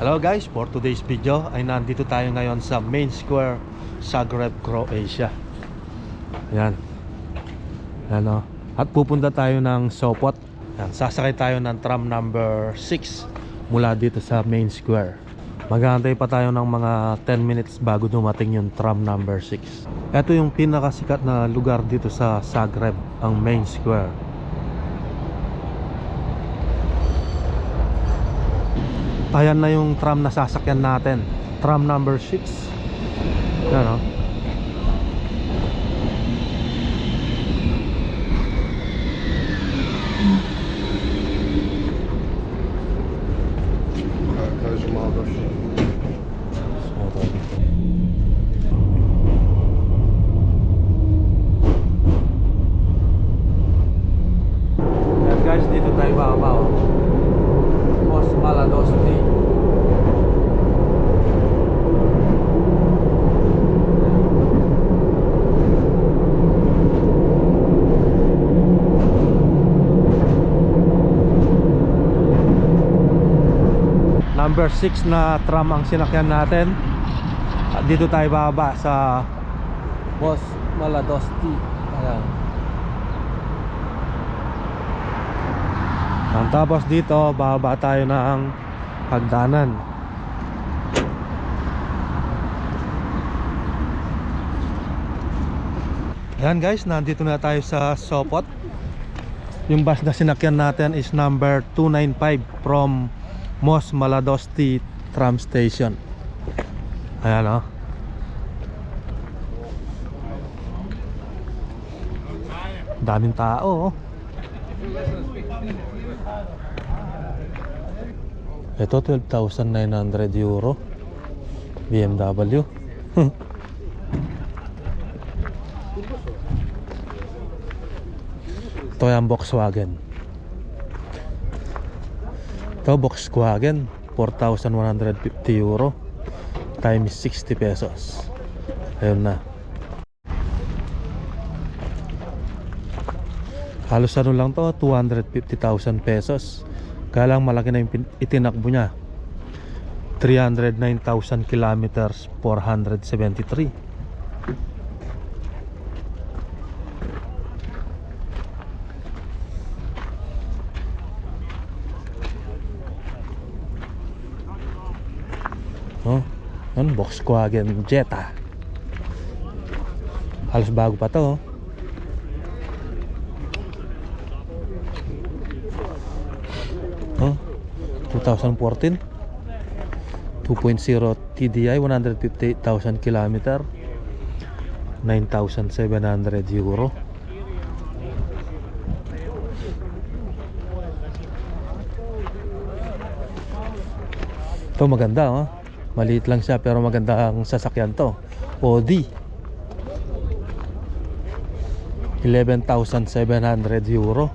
Hello guys, for today's video ay nandito tayo ngayon sa main square Zagreb, Croatia. Ayan. Ayan o. At pupunta tayo ng Sopot. Ayan, sasakay tayo ng tram number 6 mula dito sa main square. Maghahantay pa tayo ng mga 10 minutes bago dumating yung tram number 6. Ito yung pinakasikat na lugar dito sa Zagreb, ang main square. Ayan na yung tram na sasakyan natin. Tram number 6. Yan o. Malo došlo. Yan guys, dito tayo bababa o. Mos Maladosti. Number 6 na tram ang sinakyan natin. At dito tayo bababa sa Mos Maladosti. Ayan. Ang tapos dito, bababa tayo ng hagdanan. Ayan guys, nandito na tayo sa Sopot. Yung bus na sinakyan natin is number 295 from Mos Maladosti Tram Station. Ayan o. Daming tao oh. Ito 12,900 euro BMW Ito yung Volkswagen Ito Volkswagen 4,150 euro Times 60 pesos. Ayun na. Halos ano lang to 250,000 pesos. Kaya lang malaki na yung itinakbo niya. 309,000 kilometers 473 Oh, yan Volkswagen Jetta. Halos bago pa to. oh. Oh, 2014 2.0 TDI 158,000 km 9,700 euro Ito maganda oh. Maliit lang siya pero maganda ang sasakyan to. Audi. 11,700 euro.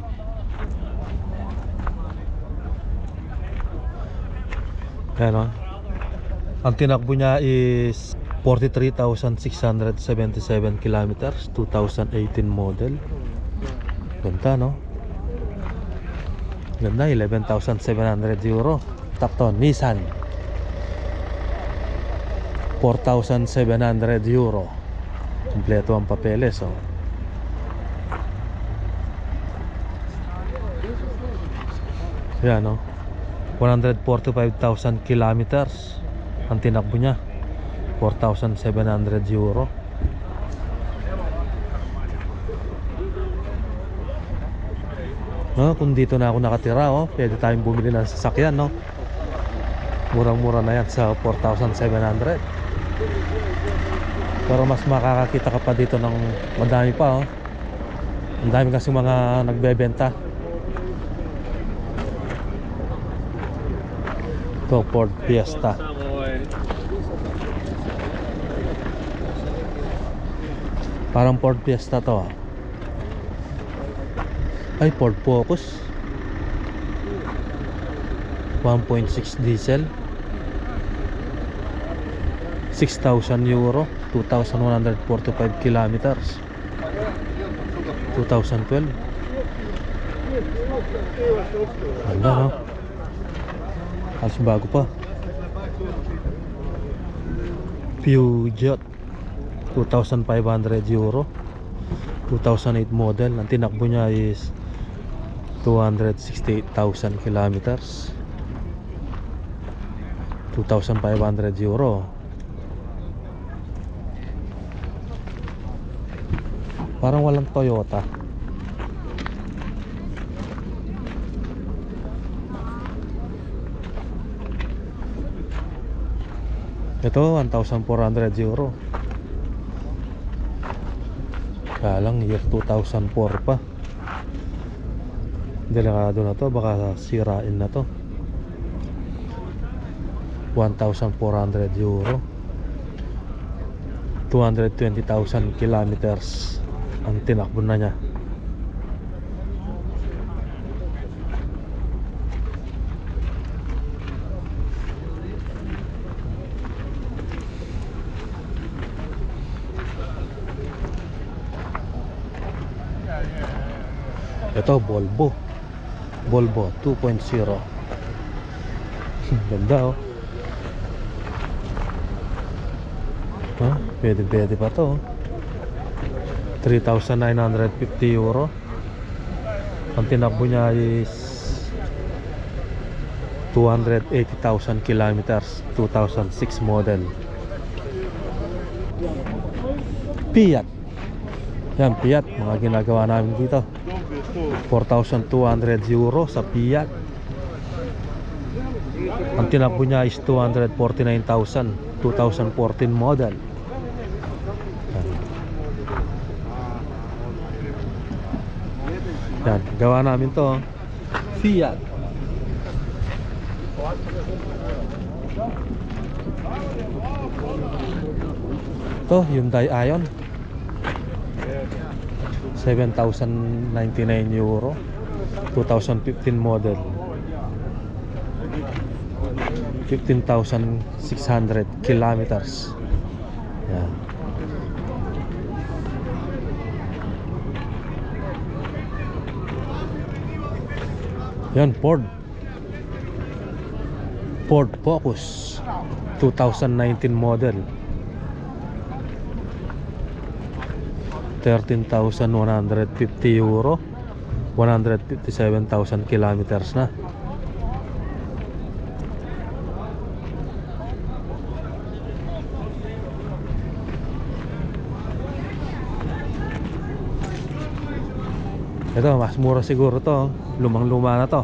Yan o. Ang tinakbo niya is 43,677 kilometers 2018 model. Ganda no? Ganda 11,700 euro. Takto Nissan 4,700 euro. Kompleto ang papeles oh. Yan no? 145,000 kilometers ang tinakbo niya. 4,700 euro. No, kung dito na ako nakatira oh, pwede tayong bumili ng sasakyan no? Murang mura na yan sa 4,700 pero mas makakakita ka pa dito ng madami pa oh ang dami kasi mga nagbebenta Ito, Ford Fiesta. Parang Ford Fiesta to ah. Ay, Ford Focus. 1.6 diesel. 6,000 euro. 2,145 kilometers. 2012. Ganda no? Halos bago pa. Peugeot 2,500 euro 2008 model ang tinakbo niya is 268,000 kilometers 2,500 euro parang walang Toyota. Ito 1,400 euro. Kaya lang year 2004 pa. Delikado na to baka sirain na to. 1,400 euro. 220,000 kilometers ang tinakbo na niya ito Volvo Volvo 2.0 ganda oh Ha? Pwede pwede pa to. 3,950 euro. Ang tinakbo niya is 280,000 kilometers. 2006 model. Fiat. Yan, Fiat. Mga ginagawa namin dito. 4,200 euro sa Fiat. Ang tinakbo niya is 249,000 2014 model Yan, gawa namin to. Fiat To, Hyundai Ion 7,099 euro 2015 model 15,600 kilometers. Yan. Yan, Ford. Ford Focus 2019 model. 13,150 euro. 157,000 kilometers na. Ito, mas mura siguro to. Lumang luma na to.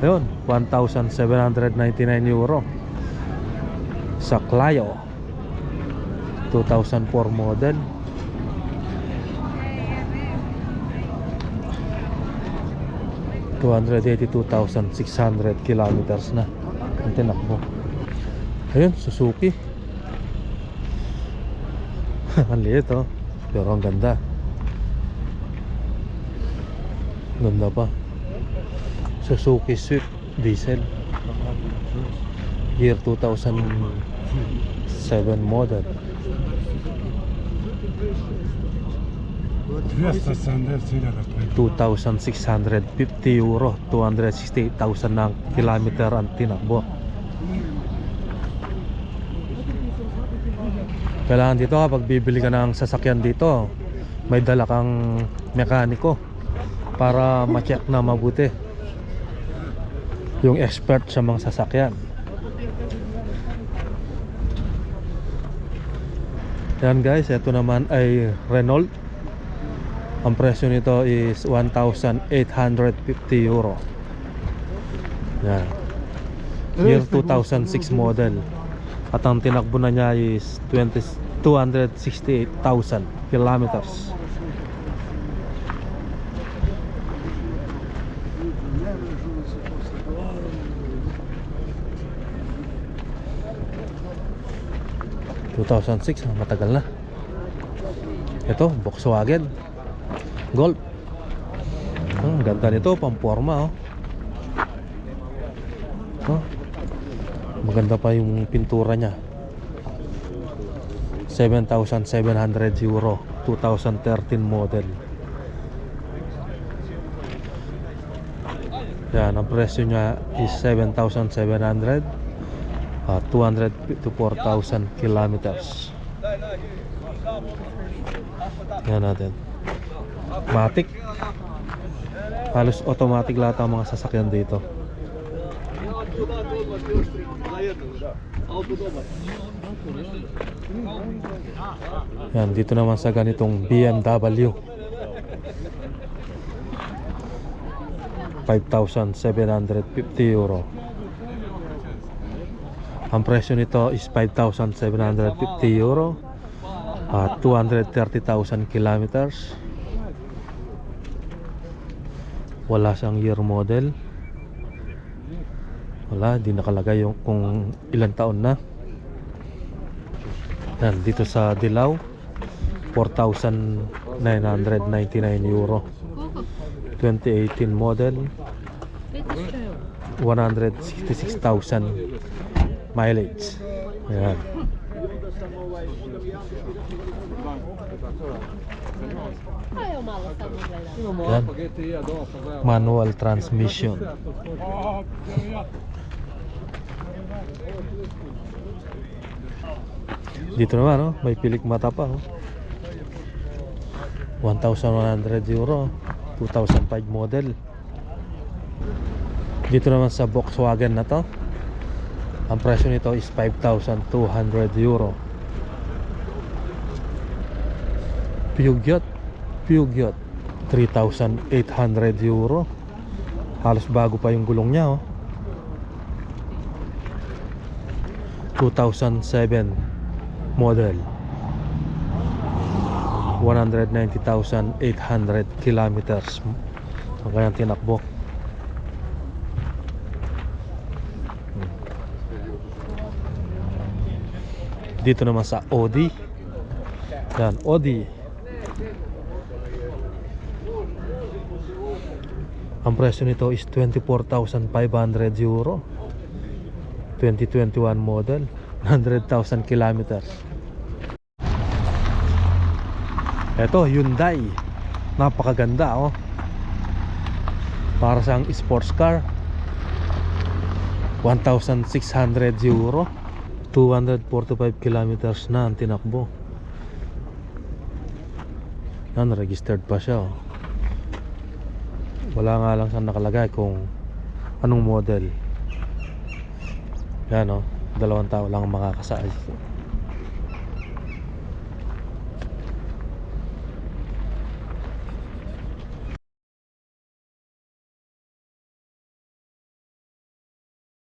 Ayun, 1,799 euro. Sa Clio. 2004 model. Two hundred eighty-two thousand six hundred kilometers na ang tinakbo. Ayun, Suzuki. ang liit oh. Pero ang ganda. Ganda pa. Suzuki Swift Diesel. Year 2007 model. 2,650 euro. 268,000 ng kilometer ang tinakbo. Kailangan dito kapag bibili ka ng sasakyan dito, may dala kang mekaniko para ma-check na mabuti yung expert sa mga sasakyan. Yan guys, ito naman ay Renault. Ang presyo nito is 1,850 euro. Yan. Year 2006 model. At ang tinakbo na niya is 20, 268,000 kilometers 2006 ah, matagal na. Ito Volkswagen Golf. Ang ganda nito pamporma oh. oh maganda pa yung pintura niya. 7,700 euro 2013 model. Yan ang presyo niya is 7,700 Ah, 254,000 kilometers. Yan natin. Matic. Halos automatic lahat ang mga sasakyan dito. Yan, dito naman sa ganitong BMW. 5,750 euro. Ang presyo nito is 5,750 euro at 230,000 kilometers. Wala siyang year model. Wala, di nakalagay yung kung ilang taon na. Yan, dito sa Dilaw, 4,999 euro. 2018 model, 166,000 mileage. Ayan. Yan. Manual transmission. Dito naman, no? may pilik mata pa. Oh. 1,100 euro. 2005 model. Dito naman sa Volkswagen na to. Ang presyo nito is 5,200 euro. Peugeot. Peugeot. 3,800 euro. Halos bago pa yung gulong niya, oh. 2007 model. 190,800 kilometers ang kanyang tinakbo. Dito naman sa Audi. Yan, Audi. Ang presyo nito is 24,500 euro. 2021 model. 100,000 kilometers. Ito, Hyundai. Napakaganda oh. Para sa sports car. 1,600 euro. 245 kilometers na ang tinakbo. Yan, registered pa siya oh. Wala nga lang saan nakalagay kung anong model. Yan oh, dalawang tao lang ang makakasakay.